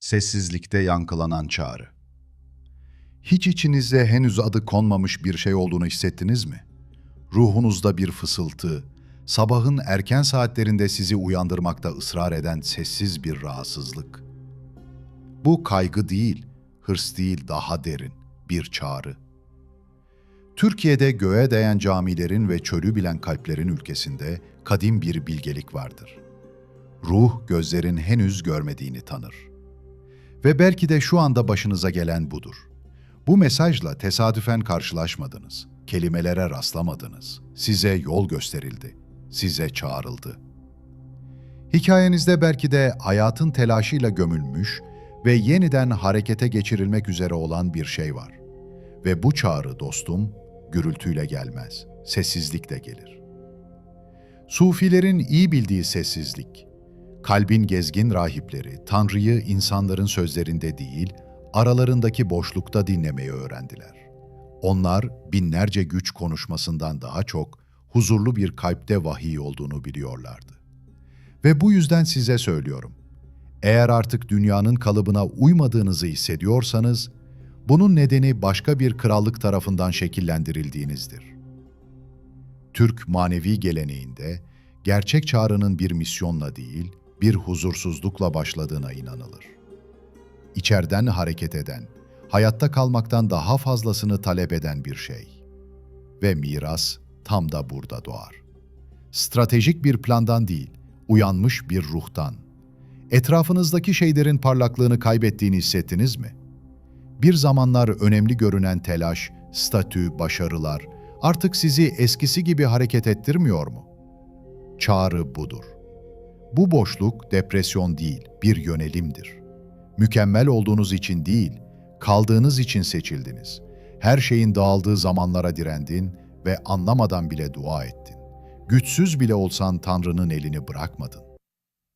Sessizlikte yankılanan çağrı. Hiç içinize henüz adı konmamış bir şey olduğunu hissettiniz mi? Ruhunuzda bir fısıltı, sabahın erken saatlerinde sizi uyandırmakta ısrar eden sessiz bir rahatsızlık. Bu kaygı değil, hırs değil daha derin bir çağrı. Türkiye'de göğe değen camilerin ve çölü bilen kalplerin ülkesinde kadim bir bilgelik vardır. Ruh gözlerin henüz görmediğini tanır. Ve belki de şu anda başınıza gelen budur. Bu mesajla tesadüfen karşılaşmadınız, kelimelere rastlamadınız, size yol gösterildi, size çağrıldı. Hikayenizde belki de hayatın telaşıyla gömülmüş ve yeniden harekete geçirilmek üzere olan bir şey var. Ve bu çağrı dostum, gürültüyle gelmez, sessizlikle gelir. Sufilerin iyi bildiği sessizlik, kalbin gezgin rahipleri Tanrı'yı insanların sözlerinde değil, aralarındaki boşlukta dinlemeyi öğrendiler. Onlar binlerce güç konuşmasından daha çok huzurlu bir kalpte vahiy olduğunu biliyorlardı. Ve bu yüzden size söylüyorum. Eğer artık dünyanın kalıbına uymadığınızı hissediyorsanız, bunun nedeni başka bir krallık tarafından şekillendirildiğinizdir. Türk manevi geleneğinde gerçek çağrının bir misyonla değil, bir huzursuzlukla başladığına inanılır. İçerden hareket eden, hayatta kalmaktan daha fazlasını talep eden bir şey. Ve miras tam da burada doğar. Stratejik bir plandan değil, uyanmış bir ruhtan. Etrafınızdaki şeylerin parlaklığını kaybettiğini hissettiniz mi? Bir zamanlar önemli görünen telaş, statü, başarılar artık sizi eskisi gibi hareket ettirmiyor mu? Çağrı budur. Bu boşluk depresyon değil, bir yönelimdir. Mükemmel olduğunuz için değil, kaldığınız için seçildiniz. Her şeyin dağıldığı zamanlara direndin ve anlamadan bile dua ettin. Güçsüz bile olsan Tanrı'nın elini bırakmadın.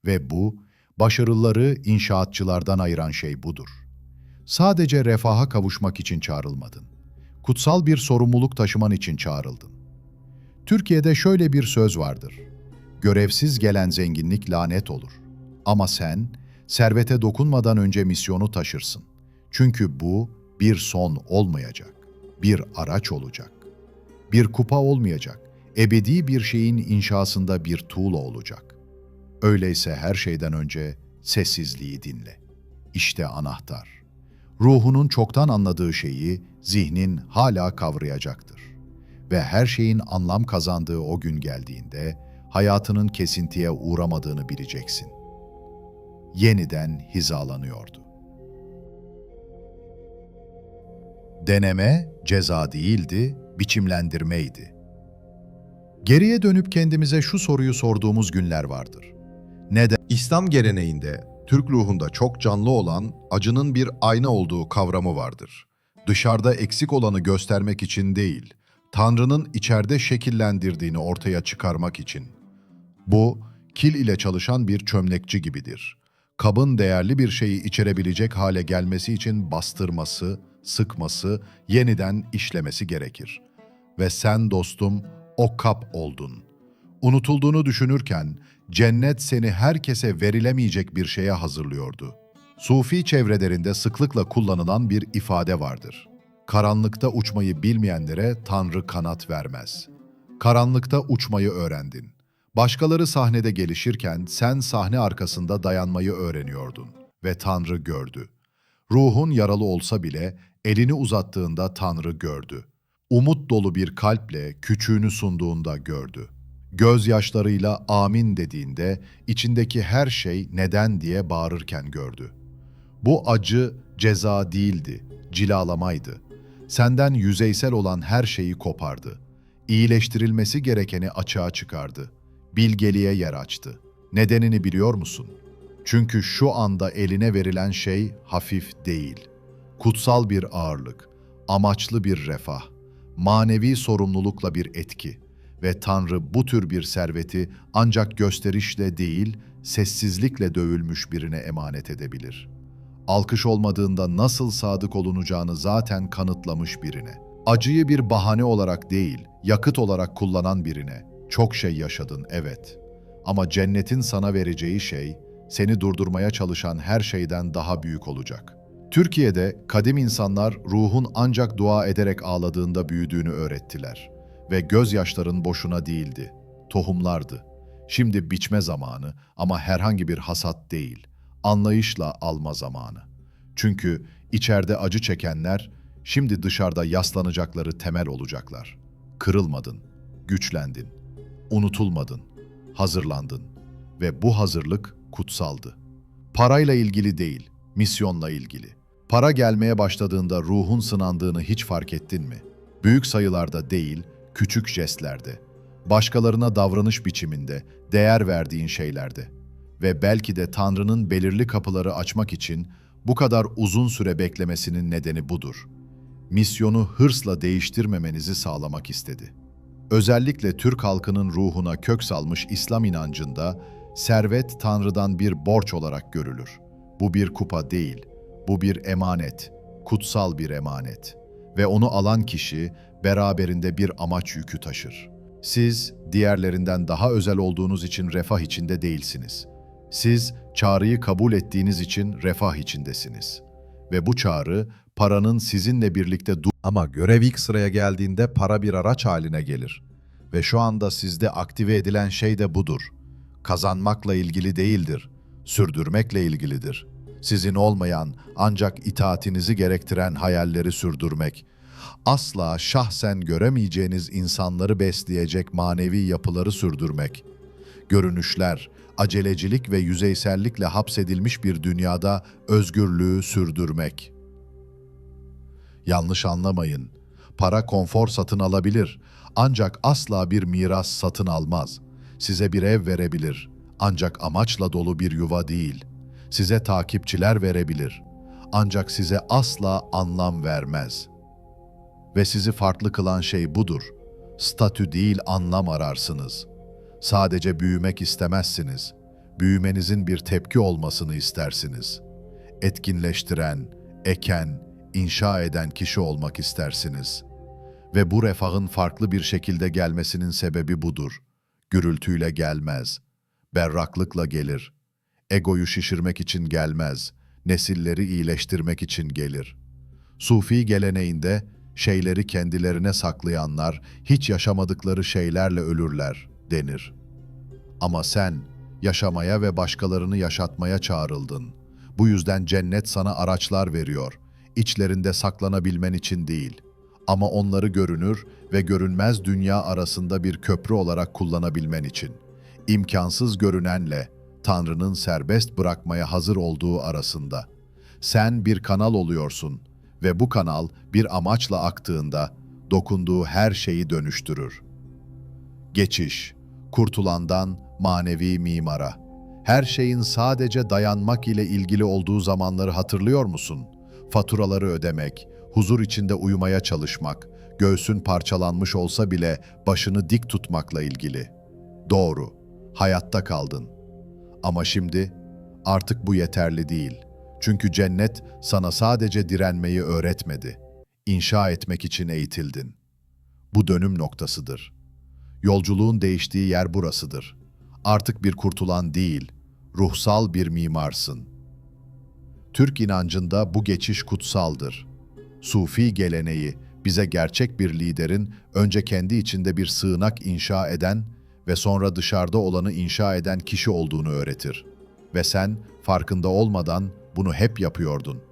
Ve bu, başarıları inşaatçılardan ayıran şey budur. Sadece refaha kavuşmak için çağrılmadın. Kutsal bir sorumluluk taşıman için çağrıldın. Türkiye'de şöyle bir söz vardır. Görevsiz gelen zenginlik lanet olur. Ama sen, servete dokunmadan önce misyonu taşırsın. Çünkü bu bir son olmayacak, bir araç olacak. Bir kupa olmayacak, ebedi bir şeyin inşasında bir tuğla olacak. Öyleyse her şeyden önce sessizliği dinle. İşte anahtar. Ruhunun çoktan anladığı şeyi zihnin hala kavrayacaktır. Ve her şeyin anlam kazandığı o gün geldiğinde hayatının kesintiye uğramadığını bileceksin. Yeniden hizalanıyordu. Deneme ceza değildi, biçimlendirmeydi. Geriye dönüp kendimize şu soruyu sorduğumuz günler vardır. Neden? İslam geleneğinde Türk ruhunda çok canlı olan acının bir ayna olduğu kavramı vardır. Dışarıda eksik olanı göstermek için değil, Tanrı'nın içeride şekillendirdiğini ortaya çıkarmak için. Bu, kil ile çalışan bir çömlekçi gibidir. Kabın değerli bir şeyi içerebilecek hale gelmesi için bastırması, sıkması, yeniden işlemesi gerekir. Ve sen dostum o kap oldun. Unutulduğunu düşünürken cennet seni herkese verilemeyecek bir şeye hazırlıyordu. Sufi çevrelerinde sıklıkla kullanılan bir ifade vardır. Karanlıkta uçmayı bilmeyenlere Tanrı kanat vermez. Karanlıkta uçmayı öğrendin. Başkaları sahnede gelişirken sen sahne arkasında dayanmayı öğreniyordun ve Tanrı gördü. Ruhun yaralı olsa bile elini uzattığında Tanrı gördü. Umut dolu bir kalple küçüğünü sunduğunda gördü. Gözyaşlarıyla amin dediğinde içindeki her şey neden diye bağırırken gördü. Bu acı ceza değildi, cilalamaydı. Senden yüzeysel olan her şeyi kopardı. İyileştirilmesi gerekeni açığa çıkardı. Bilgeliğe yer açtı. Nedenini biliyor musun? Çünkü şu anda eline verilen şey hafif değil. Kutsal bir ağırlık, amaçlı bir refah, manevi sorumlulukla bir etki ve Tanrı bu tür bir serveti ancak gösterişle değil, sessizlikle dövülmüş birine emanet edebilir. Alkış olmadığında nasıl sadık olunacağını zaten kanıtlamış birine. Acıyı bir bahane olarak değil, yakıt olarak kullanan birine. Çok şey yaşadın evet. Ama cennetin sana vereceği şey seni durdurmaya çalışan her şeyden daha büyük olacak. Türkiye'de kadim insanlar ruhun ancak dua ederek ağladığında büyüdüğünü öğrettiler ve gözyaşların boşuna değildi, tohumlardı. Şimdi biçme zamanı ama herhangi bir hasat değil, anlayışla alma zamanı. Çünkü içeride acı çekenler şimdi dışarıda yaslanacakları temel olacaklar. Kırılmadın, güçlendin, unutulmadın, hazırlandın ve bu hazırlık kutsaldı. Parayla ilgili değil, misyonla ilgili. Para gelmeye başladığında ruhun sınandığını hiç fark ettin mi? Büyük sayılarda değil, küçük jestlerde. Başkalarına davranış biçiminde, değer verdiğin şeylerde. Ve belki de Tanrı'nın belirli kapıları açmak için bu kadar uzun süre beklemesinin nedeni budur. Misyonu hırsla değiştirmemenizi sağlamak istedi. Özellikle Türk halkının ruhuna kök salmış İslam inancında servet Tanrı'dan bir borç olarak görülür. Bu bir kupa değil, bu bir emanet, kutsal bir emanet. Ve onu alan kişi beraberinde bir amaç yükü taşır. Siz diğerlerinden daha özel olduğunuz için refah içinde değilsiniz. Siz çağrıyı kabul ettiğiniz için refah içindesiniz. Ve bu çağrı paranın sizinle birlikte du- Ama görev ilk sıraya geldiğinde para bir araç haline gelir. Ve şu anda sizde aktive edilen şey de budur. Kazanmakla ilgili değildir, sürdürmekle ilgilidir. Sizin olmayan ancak itaatinizi gerektiren hayalleri sürdürmek. Asla şahsen göremeyeceğiniz insanları besleyecek manevi yapıları sürdürmek. Görünüşler, acelecilik ve yüzeysellikle hapsedilmiş bir dünyada özgürlüğü sürdürmek.'' Yanlış anlamayın. Para konfor satın alabilir. Ancak asla bir miras satın almaz. Size bir ev verebilir. Ancak amaçla dolu bir yuva değil. Size takipçiler verebilir. Ancak size asla anlam vermez. Ve sizi farklı kılan şey budur. Statü değil anlam ararsınız. Sadece büyümek istemezsiniz. Büyümenizin bir tepki olmasını istersiniz. Etkinleştiren, eken, inşa eden kişi olmak istersiniz. Ve bu refahın farklı bir şekilde gelmesinin sebebi budur. Gürültüyle gelmez, berraklıkla gelir. Egoyu şişirmek için gelmez, nesilleri iyileştirmek için gelir. Sufi geleneğinde şeyleri kendilerine saklayanlar hiç yaşamadıkları şeylerle ölürler denir. Ama sen yaşamaya ve başkalarını yaşatmaya çağrıldın. Bu yüzden cennet sana araçlar veriyor. İçlerinde saklanabilmen için değil. Ama onları görünür ve görünmez dünya arasında bir köprü olarak kullanabilmen için. İmkansız görünenle Tanrı'nın serbest bırakmaya hazır olduğu arasında. Sen bir kanal oluyorsun ve bu kanal bir amaçla aktığında dokunduğu her şeyi dönüştürür. Geçiş, kurtulandan manevi mimara. Her şeyin sadece dayanmak ile ilgili olduğu zamanları hatırlıyor musun? Faturaları ödemek, huzur içinde uyumaya çalışmak, göğsün parçalanmış olsa bile başını dik tutmakla ilgili. Doğru, hayatta kaldın. Ama şimdi artık bu yeterli değil. Çünkü cennet sana sadece direnmeyi öğretmedi. İnşa etmek için eğitildin. Bu dönüm noktasıdır.'' Yolculuğun değiştiği yer burasıdır. Artık bir kurtulan değil, ruhsal bir mimarsın. Türk inancında bu geçiş kutsaldır. Sufi geleneği bize gerçek bir liderin önce kendi içinde bir sığınak inşa eden ve sonra dışarıda olanı inşa eden kişi olduğunu öğretir. Ve sen farkında olmadan bunu hep yapıyordun.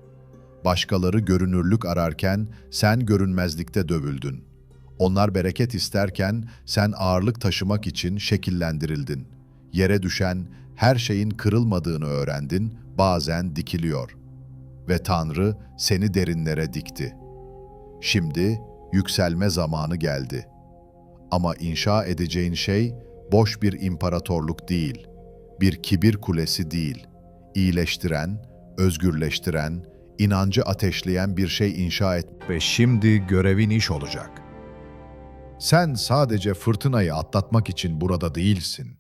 Başkaları görünürlük ararken sen görünmezlikte dövüldün. Onlar bereket isterken sen ağırlık taşımak için şekillendirildin. Yere düşen her şeyin kırılmadığını öğrendin, bazen dikiliyor. Ve Tanrı seni derinlere dikti. Şimdi yükselme zamanı geldi. Ama inşa edeceğin şey boş bir imparatorluk değil, bir kibir kulesi değil, iyileştiren, özgürleştiren, inancı ateşleyen bir şey inşa et Ve şimdi görevin iş olacak. Sen sadece fırtınayı atlatmak için burada değilsin.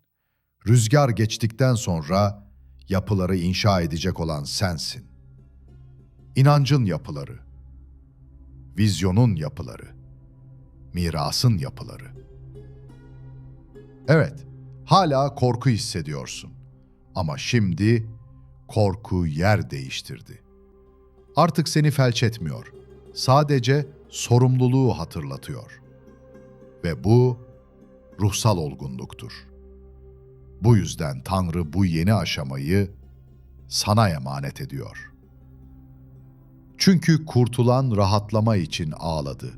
Rüzgar geçtikten sonra yapıları inşa edecek olan sensin. İnancın yapıları, vizyonun yapıları, mirasın yapıları. Evet, hala korku hissediyorsun. Ama şimdi korku yer değiştirdi. Artık seni felç etmiyor. Sadece sorumluluğu hatırlatıyor. Ve bu ruhsal olgunluktur. Bu yüzden Tanrı bu yeni aşamayı sana emanet ediyor. Çünkü kurtulan rahatlama için ağladı.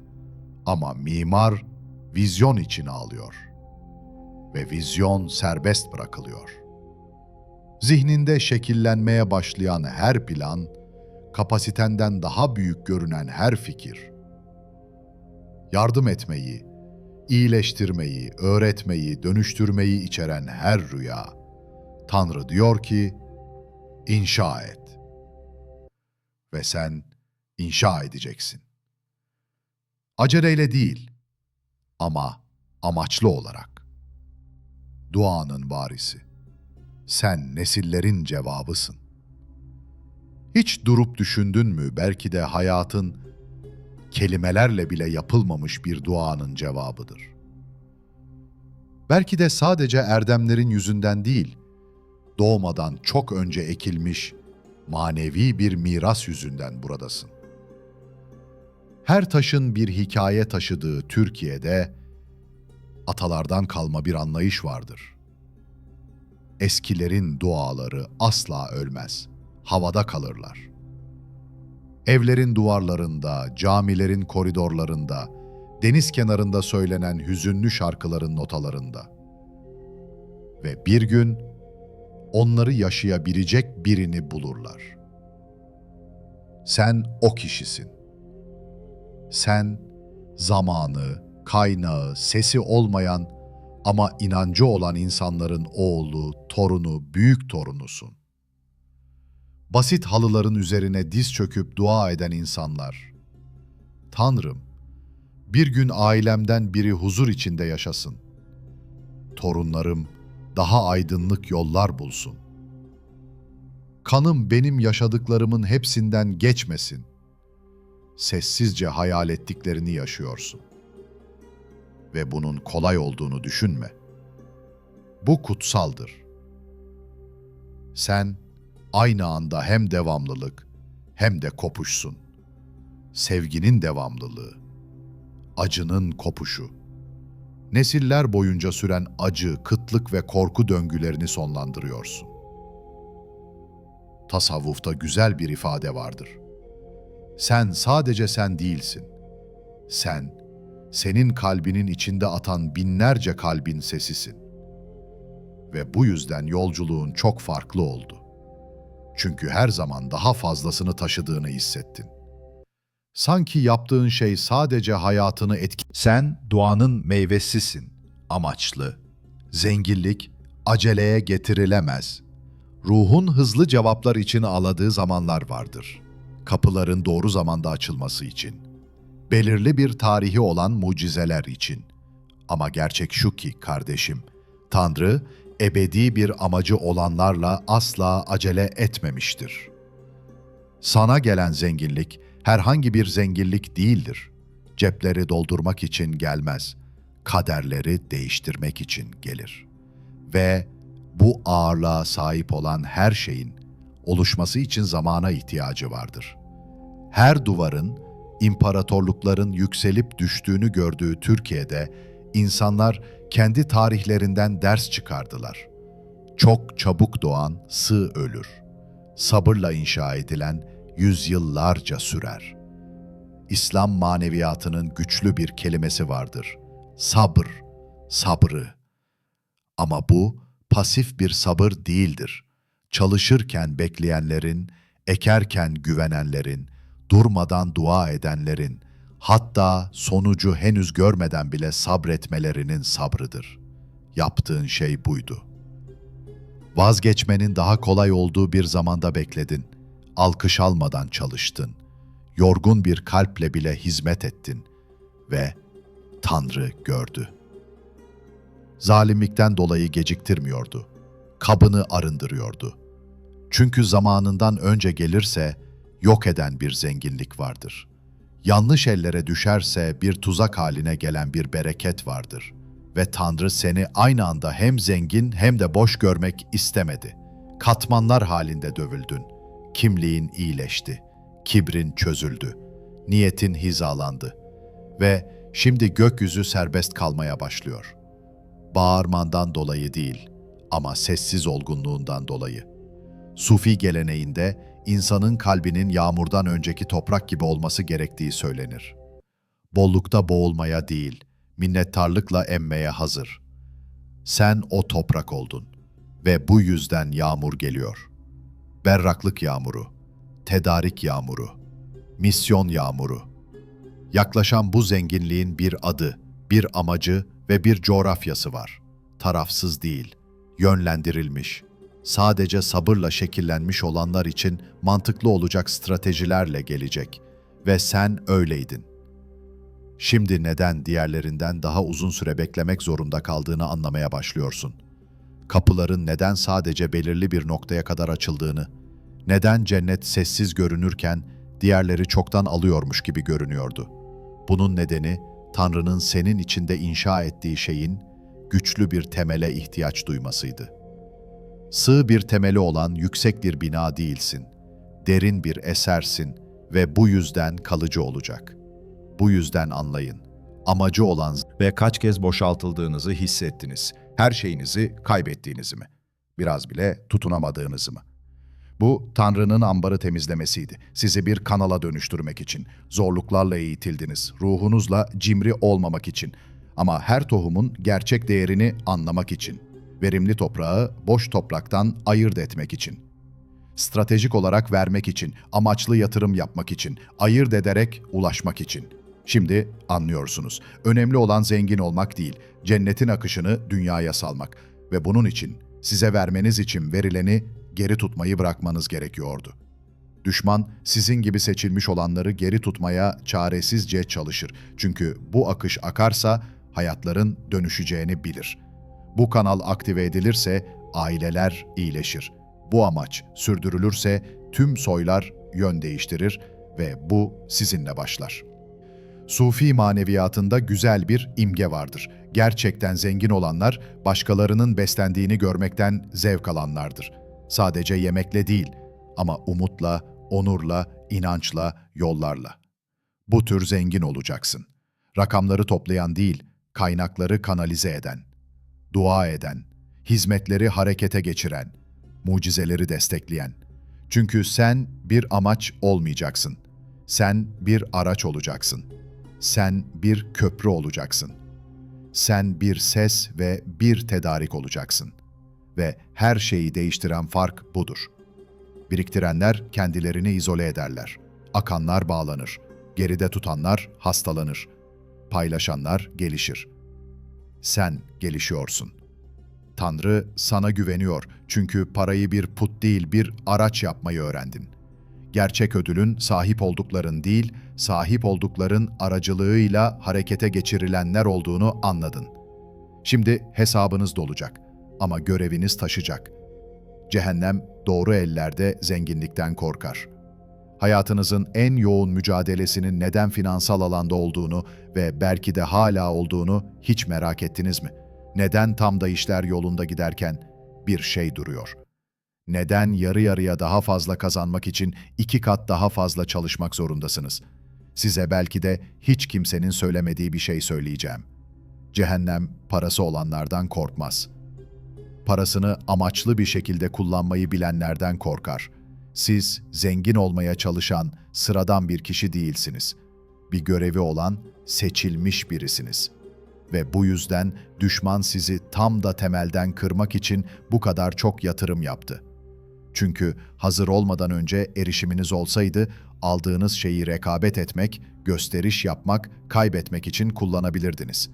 Ama mimar vizyon için ağlıyor. Ve vizyon serbest bırakılıyor. Zihninde şekillenmeye başlayan her plan, kapasitenden daha büyük görünen her fikir, yardım etmeyi, iyileştirmeyi, öğretmeyi, dönüştürmeyi içeren her rüya, Tanrı diyor ki, inşa et. Ve sen inşa edeceksin. Aceleyle değil ama amaçlı olarak. Duanın varisi. Sen nesillerin cevabısın. Hiç durup düşündün mü belki de hayatın kelimelerle bile yapılmamış bir duanın cevabıdır. Belki de sadece erdemlerin yüzünden değil, doğmadan çok önce ekilmiş manevi bir miras yüzünden buradasın. Her taşın bir hikaye taşıdığı Türkiye'de atalardan kalma bir anlayış vardır. Eskilerin duaları asla ölmez, havada kalırlar. Evlerin duvarlarında, camilerin koridorlarında, deniz kenarında söylenen hüzünlü şarkıların notalarında. Ve bir gün onları yaşayabilecek birini bulurlar. Sen o kişisin. Sen zamanı, kaynağı, sesi olmayan ama inancı olan insanların oğlu, torunu, büyük torunusun. Basit halıların üzerine diz çöküp dua eden insanlar. Tanrım, bir gün ailemden biri huzur içinde yaşasın. Torunlarım daha aydınlık yollar bulsun. Kanım benim yaşadıklarımın hepsinden geçmesin. Sessizce hayal ettiklerini yaşıyorsun. Ve bunun kolay olduğunu düşünme. Bu kutsaldır. Sen aynı anda hem devamlılık hem de kopuşsun. Sevginin devamlılığı, acının kopuşu. Nesiller boyunca süren acı, kıtlık ve korku döngülerini sonlandırıyorsun. Tasavvufta güzel bir ifade vardır. Sen sadece sen değilsin. Sen, senin kalbinin içinde atan binlerce kalbin sesisin. Ve bu yüzden yolculuğun çok farklı oldu. Çünkü her zaman daha fazlasını taşıdığını hissettin. Sanki yaptığın şey sadece hayatını etki... Sen duanın meyvesisin. Amaçlı, zenginlik aceleye getirilemez. Ruhun hızlı cevaplar için ağladığı zamanlar vardır. Kapıların doğru zamanda açılması için. Belirli bir tarihi olan mucizeler için. Ama gerçek şu ki kardeşim, Tanrı ebedi bir amacı olanlarla asla acele etmemiştir. Sana gelen zenginlik herhangi bir zenginlik değildir. Cepleri doldurmak için gelmez. Kaderleri değiştirmek için gelir. Ve bu ağırlığa sahip olan her şeyin oluşması için zamana ihtiyacı vardır. Her duvarın, imparatorlukların yükselip düştüğünü gördüğü Türkiye'de insanlar kendi tarihlerinden ders çıkardılar. Çok çabuk doğan sığ ölür. Sabırla inşa edilen yüzyıllarca sürer. İslam maneviyatının güçlü bir kelimesi vardır. Sabır, sabrı. Ama bu pasif bir sabır değildir. Çalışırken bekleyenlerin, ekerken güvenenlerin, durmadan dua edenlerin, hatta sonucu henüz görmeden bile sabretmelerinin sabrıdır. Yaptığın şey buydu. Vazgeçmenin daha kolay olduğu bir zamanda bekledin. Alkış almadan çalıştın. Yorgun bir kalple bile hizmet ettin ve Tanrı gördü. Zalimlikten dolayı geciktirmiyordu. Kabını arındırıyordu. Çünkü zamanından önce gelirse yok eden bir zenginlik vardır. Yanlış ellere düşerse bir tuzak haline gelen bir bereket vardır. Ve Tanrı seni aynı anda hem zengin hem de boş görmek istemedi. Katmanlar halinde dövüldün. Kimliğin iyileşti. Kibrin çözüldü. Niyetin hizalandı. Ve şimdi gökyüzü serbest kalmaya başlıyor. Bağırmandan dolayı değil ama sessiz olgunluğundan dolayı. Sufi geleneğinde insanın kalbinin yağmurdan önceki toprak gibi olması gerektiği söylenir. Bollukta boğulmaya değil, minnettarlıkla emmeye hazır. Sen o toprak oldun ve bu yüzden yağmur geliyor. Berraklık yağmuru, tedarik yağmuru, misyon yağmuru. Yaklaşan bu zenginliğin bir adı, bir amacı ve bir coğrafyası var. Tarafsız değil, yönlendirilmiş, sadece sabırla şekillenmiş olanlar için mantıklı olacak stratejilerle gelecek ve sen öyleydin. Şimdi neden diğerlerinden daha uzun süre beklemek zorunda kaldığını anlamaya başlıyorsun. Kapıların neden sadece belirli bir noktaya kadar açıldığını, neden cennet sessiz görünürken diğerleri çoktan alıyormuş gibi görünüyordu. Bunun nedeni Tanrı'nın senin içinde inşa ettiği şeyin güçlü bir temele ihtiyaç duymasıydı. Sığ bir temeli olan yüksek bir bina değilsin. Derin bir esersin ve bu yüzden kalıcı olacak. Bu yüzden anlayın. Amacı olan Ve kaç kez boşaltıldığınızı hissettiniz. Her şeyinizi kaybettiğinizi mi? Biraz bile tutunamadığınızı mı? Bu Tanrı'nın ambarı temizlemesiydi. Sizi bir kanala dönüştürmek için. Zorluklarla eğitildiniz. Ruhunuzla cimri olmamak için. Ama her tohumun gerçek değerini anlamak için. Verimli toprağı boş topraktan ayırt etmek için. Stratejik olarak vermek için, amaçlı yatırım yapmak için, ayırt ederek ulaşmak için. Şimdi anlıyorsunuz. Önemli olan zengin olmak değil, cennetin akışını dünyaya salmak ve bunun için size vermeniz için verileni geri tutmayı bırakmanız gerekiyordu. Düşman sizin gibi seçilmiş olanları geri tutmaya çaresizce çalışır. Çünkü bu akış akarsa hayatların dönüşeceğini bilir. Bu kanal aktive edilirse aileler iyileşir. Bu amaç sürdürülürse tüm soylar yön değiştirir ve bu sizinle başlar. Sufi maneviyatında güzel bir imge vardır. Gerçekten zengin olanlar başkalarının beslendiğini görmekten zevk alanlardır. Sadece yemekle değil ama umutla, onurla, inançla, yollarla. Bu tür zengin olacaksın. Rakamları toplayan değil, kaynakları kanalize eden, dua eden, hizmetleri harekete geçiren, mucizeleri destekleyen. Çünkü sen bir amaç olmayacaksın. Sen bir araç olacaksın. Sen bir köprü olacaksın. Sen bir ses ve bir tedarik olacaksın. Ve her şeyi değiştiren fark budur. Biriktirenler kendilerini izole ederler. Akanlar bağlanır. Geride tutanlar hastalanır. Paylaşanlar gelişir. Sen gelişiyorsun. Tanrı sana güveniyor çünkü parayı bir put değil bir araç yapmayı öğrendin. Gerçek ödülün sahip oldukların değil, sahip oldukların aracılığıyla harekete geçirilenler olduğunu anladın. Şimdi hesabınız dolacak ama göreviniz taşacak. Cehennem doğru ellerde zenginlikten korkar. Hayatınızın en yoğun mücadelesinin neden finansal alanda olduğunu ve belki de hala olduğunu hiç merak ettiniz mi? Neden tam da işler yolunda giderken bir şey duruyor? Neden yarı yarıya daha fazla kazanmak için iki kat daha fazla çalışmak zorundasınız? Size belki de hiç kimsenin söylemediği bir şey söyleyeceğim. Cehennem parası olanlardan korkmaz. Parasını amaçlı bir şekilde kullanmayı bilenlerden korkar. Siz zengin olmaya çalışan sıradan bir kişi değilsiniz. Bir görevi olan seçilmiş birisiniz.'' Ve bu yüzden düşman sizi tam da temelden kırmak için bu kadar çok yatırım yaptı. Çünkü hazır olmadan önce erişiminiz olsaydı aldığınız şeyi rekabet etmek, gösteriş yapmak, kaybetmek için kullanabilirdiniz.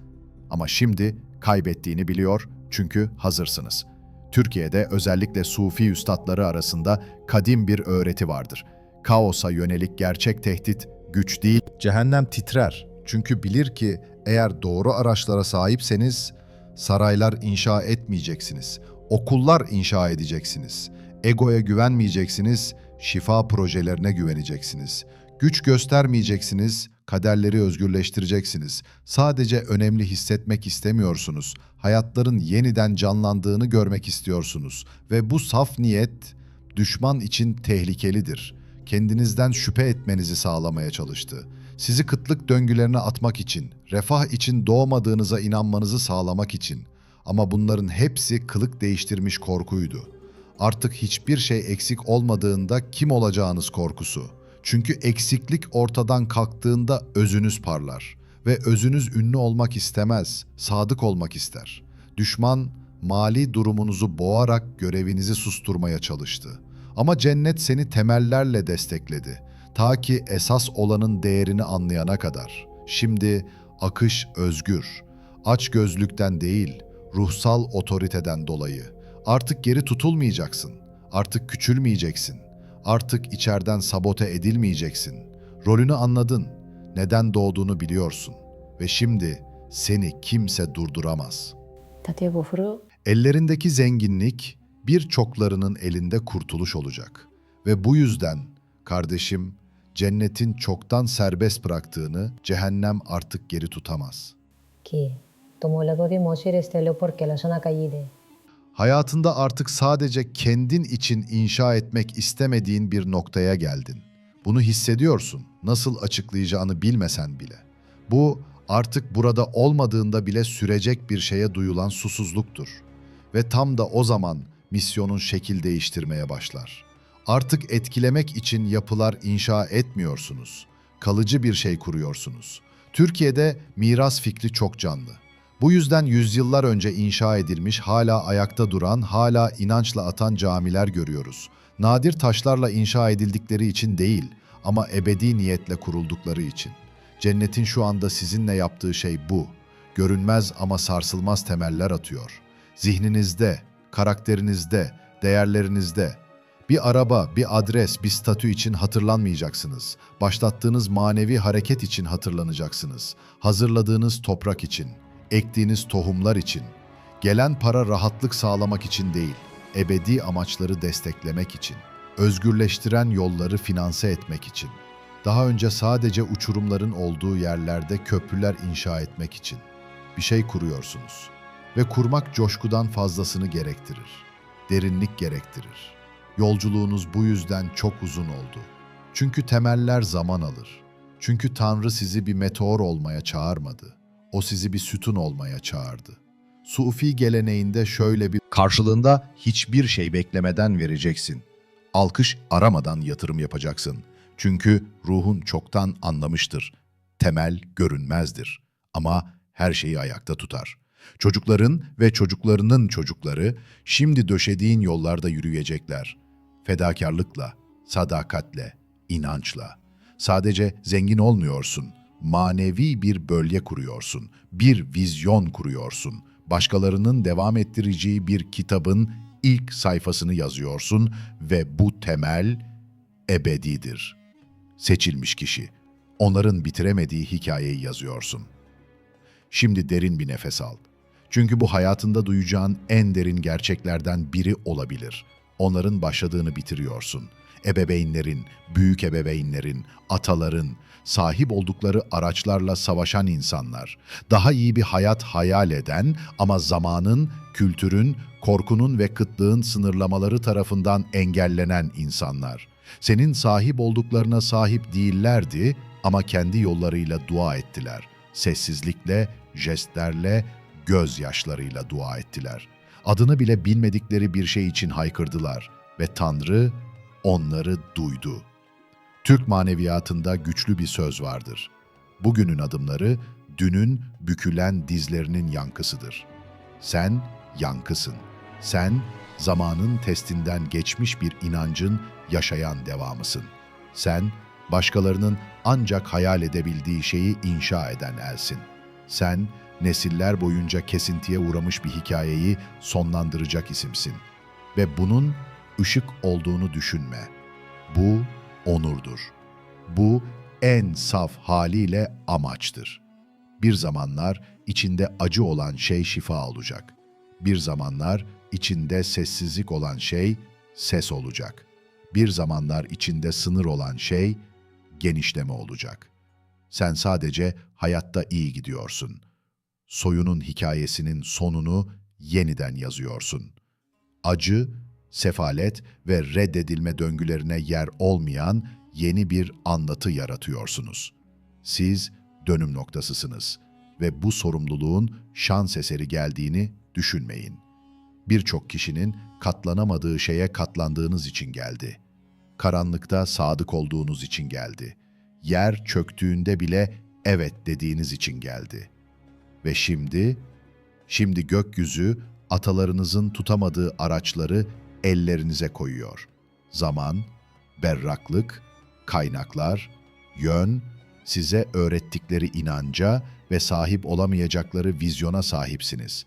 Ama şimdi kaybettiğini biliyor çünkü hazırsınız. Türkiye'de özellikle Sufi üstadları arasında kadim bir öğreti vardır. Kaosa yönelik gerçek tehdit güç değil, Cehennem titrer. Çünkü bilir ki eğer doğru araçlara sahipseniz saraylar inşa etmeyeceksiniz. Okullar inşa edeceksiniz. Egoya güvenmeyeceksiniz, şifa projelerine güveneceksiniz. Güç göstermeyeceksiniz, Kaderleri özgürleştireceksiniz. Sadece önemli hissetmek istemiyorsunuz. Hayatların yeniden canlandığını görmek istiyorsunuz. Ve bu saf niyet düşman için tehlikelidir. Kendinizden şüphe etmenizi sağlamaya çalıştı. Sizi kıtlık döngülerine atmak için, refah için doğmadığınıza inanmanızı sağlamak için. Ama bunların hepsi kılık değiştirmiş korkuydu. Artık hiçbir şey eksik olmadığında kim olacağınız korkusu. Çünkü eksiklik ortadan kalktığında özünüz parlar ve özünüz ünlü olmak istemez, sadık olmak ister. Düşman mali durumunuzu boğarak görevinizi susturmaya çalıştı. Ama cennet seni temellerle destekledi. Ta ki esas olanın değerini anlayana kadar. Şimdi akış özgür. Aç gözlükten değil, ruhsal otoriteden dolayı. Artık geri tutulmayacaksın. Artık küçülmeyeceksin. Artık içeriden sabote edilmeyeceksin. Rolünü anladın. Neden doğduğunu biliyorsun. Ve şimdi seni kimse durduramaz. Ellerindeki zenginlik birçoklarının elinde kurtuluş olacak. Ve bu yüzden kardeşim cennetin çoktan serbest bıraktığını cehennem artık geri tutamaz. ki tomó lago de Mosir estelo porque la zona caíde. Hayatında artık sadece kendin için inşa etmek istemediğin bir noktaya geldin. Bunu hissediyorsun. Nasıl açıklayacağını bilmesen bile. Bu artık burada olmadığında bile sürecek bir şeye duyulan susuzluktur. Ve tam da o zaman misyonun şekil değiştirmeye başlar. Artık etkilemek için yapılar inşa etmiyorsunuz. Kalıcı bir şey kuruyorsunuz. Türkiye'de miras fikri çok canlı. Bu yüzden yüzyıllar önce inşa edilmiş, hala ayakta duran, hala inançla atan camiler görüyoruz. Nadir taşlarla inşa edildikleri için değil ama ebedi niyetle kuruldukları için. Cennetin şu anda sizinle yaptığı şey bu. Görünmez ama sarsılmaz temeller atıyor. Zihninizde, karakterinizde, değerlerinizde. Bir araba, bir adres, bir statü için hatırlanmayacaksınız. Başlattığınız manevi hareket için hatırlanacaksınız. Hazırladığınız toprak için, ektiğiniz tohumlar için. Gelen para rahatlık sağlamak için değil, ebedi amaçları desteklemek için. Özgürleştiren yolları finanse etmek için. Daha önce sadece uçurumların olduğu yerlerde köprüler inşa etmek için. Bir şey kuruyorsunuz. Ve kurmak coşkudan fazlasını gerektirir. Derinlik gerektirir. Yolculuğunuz bu yüzden çok uzun oldu. Çünkü temeller zaman alır. Çünkü Tanrı sizi bir meteor olmaya çağırmadı. O sizi bir sütun olmaya çağırdı. Sufi geleneğinde şöyle bir karşılığında hiçbir şey beklemeden vereceksin. Alkış aramadan yatırım yapacaksın. Çünkü ruhun çoktan anlamıştır. Temel görünmezdir ama her şeyi ayakta tutar. Çocukların ve çocuklarının çocukları şimdi döşediğin yollarda yürüyecekler. Fedakarlıkla, sadakatle, inançla. Sadece zengin olmuyorsun. Manevi bir bölge kuruyorsun. Bir vizyon kuruyorsun. Başkalarının devam ettireceği bir kitabın ilk sayfasını yazıyorsun ve bu temel ebedidir. Seçilmiş kişi. Onların bitiremediği hikayeyi yazıyorsun. Şimdi derin bir nefes al. Çünkü bu hayatında duyacağın en derin gerçeklerden biri olabilir. Onların başladığını bitiriyorsun. Ebeveynlerin, büyük ebeveynlerin, ataların, sahip oldukları araçlarla savaşan insanlar, daha iyi bir hayat hayal eden ama zamanın, kültürün, korkunun ve kıtlığın sınırlamaları tarafından engellenen insanlar. Senin sahip olduklarına sahip değillerdi ama kendi yollarıyla dua ettiler. Sessizlikle, jestlerle, gözyaşlarıyla dua ettiler. Adını bile bilmedikleri bir şey için haykırdılar ve Tanrı onları duydu. Türk maneviyatında güçlü bir söz vardır. Bugünün adımları dünün bükülen dizlerinin yankısıdır. Sen yankısın. Sen zamanın testinden geçmiş bir inancın yaşayan devamısın. Sen başkalarının ancak hayal edebildiği şeyi inşa eden elsin. Sen nesiller boyunca kesintiye uğramış bir hikayeyi sonlandıracak isimsin. Ve bunun ışık olduğunu düşünme. Bu onurdur. Bu en saf haliyle amaçtır. Bir zamanlar içinde acı olan şey şifa olacak. Bir zamanlar içinde sessizlik olan şey ses olacak. Bir zamanlar içinde sınır olan şey genişleme olacak. Sen sadece hayatta iyi gidiyorsun. Soyunun hikayesinin sonunu yeniden yazıyorsun. Acı, sefalet ve reddedilme döngülerine yer olmayan yeni bir anlatı yaratıyorsunuz. Siz dönüm noktasısınız ve bu sorumluluğun şans eseri geldiğini düşünmeyin. Birçok kişinin katlanamadığı şeye katlandığınız için geldi. Karanlıkta sadık olduğunuz için geldi. Yer çöktüğünde bile evet dediğiniz için geldi. Ve şimdi, şimdi gökyüzü atalarınızın tutamadığı araçları ellerinize koyuyor. Zaman, berraklık, kaynaklar, yön, size öğrettikleri inanca ve sahip olamayacakları vizyona sahipsiniz.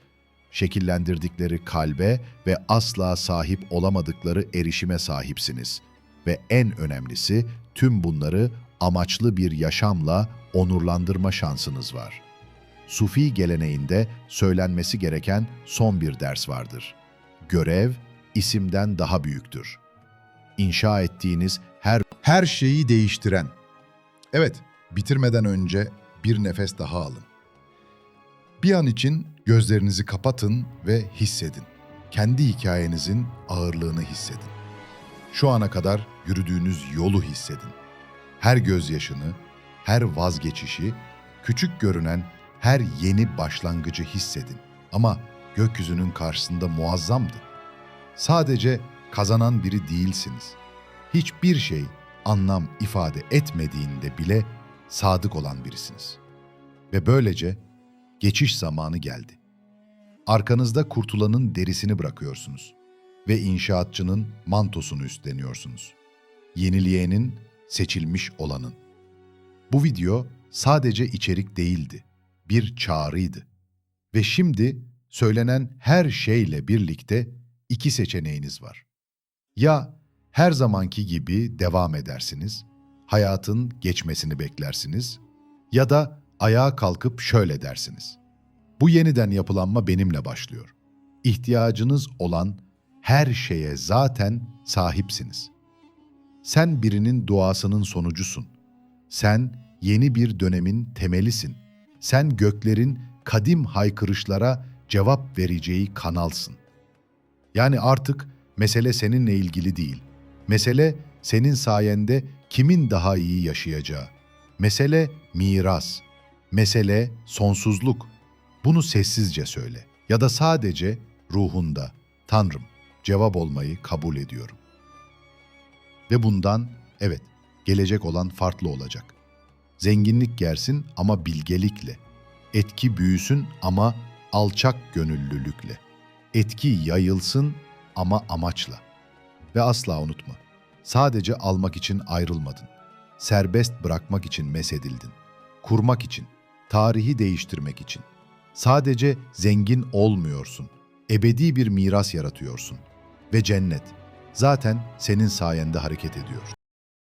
Şekillendirdikleri kalbe ve asla sahip olamadıkları erişime sahipsiniz. Ve en önemlisi tüm bunları amaçlı bir yaşamla onurlandırma şansınız var. Sufi geleneğinde söylenmesi gereken son bir ders vardır. Görev isimden daha büyüktür. İnşa ettiğiniz her Her şeyi değiştiren. Evet, bitirmeden önce bir nefes daha alın. Bir an için gözlerinizi kapatın ve hissedin. Kendi hikayenizin ağırlığını hissedin. Şu ana kadar yürüdüğünüz yolu hissedin. Her gözyaşını, her vazgeçişi, küçük görünen her yeni başlangıcı hissedin. Ama gökyüzünün karşısında muazzamdı. Sadece kazanan biri değilsiniz. Hiçbir şey anlam ifade etmediğinde bile sadık olan birisiniz. Ve böylece geçiş zamanı geldi. Arkanızda kurtulanın derisini bırakıyorsunuz ve inşaatçının mantosunu üstleniyorsunuz. Yenileyenin, seçilmiş olanın. Bu video sadece içerik değildi, bir çağrıydı. Ve şimdi söylenen her şeyle birlikte iki seçeneğiniz var. Ya her zamanki gibi devam edersiniz, hayatın geçmesini beklersiniz ya da ayağa kalkıp şöyle dersiniz. Bu yeniden yapılanma benimle başlıyor. İhtiyacınız olan her şeye zaten sahipsiniz. Sen birinin duasının sonucusun. Sen yeni bir dönemin temelisin. Sen göklerin kadim haykırışlara cevap vereceği kanalsın. Yani artık mesele seninle ilgili değil. Mesele senin sayende kimin daha iyi yaşayacağı. Mesele miras. Mesele sonsuzluk. Bunu sessizce söyle ya da sadece ruhunda. Tanrım, cevap olmayı kabul ediyorum. Ve bundan evet, gelecek olan farklı olacak. Zenginlik gelsin ama bilgelikle. Etki büyüsün ama alçak gönüllülükle. Etki yayılsın ama amaçla. Ve asla unutma. Sadece almak için ayrılmadın. Serbest bırakmak için mesedildin. Kurmak için, tarihi değiştirmek için. Sadece zengin olmuyorsun. Ebedi bir miras yaratıyorsun. Ve cennet zaten senin sayende hareket ediyor.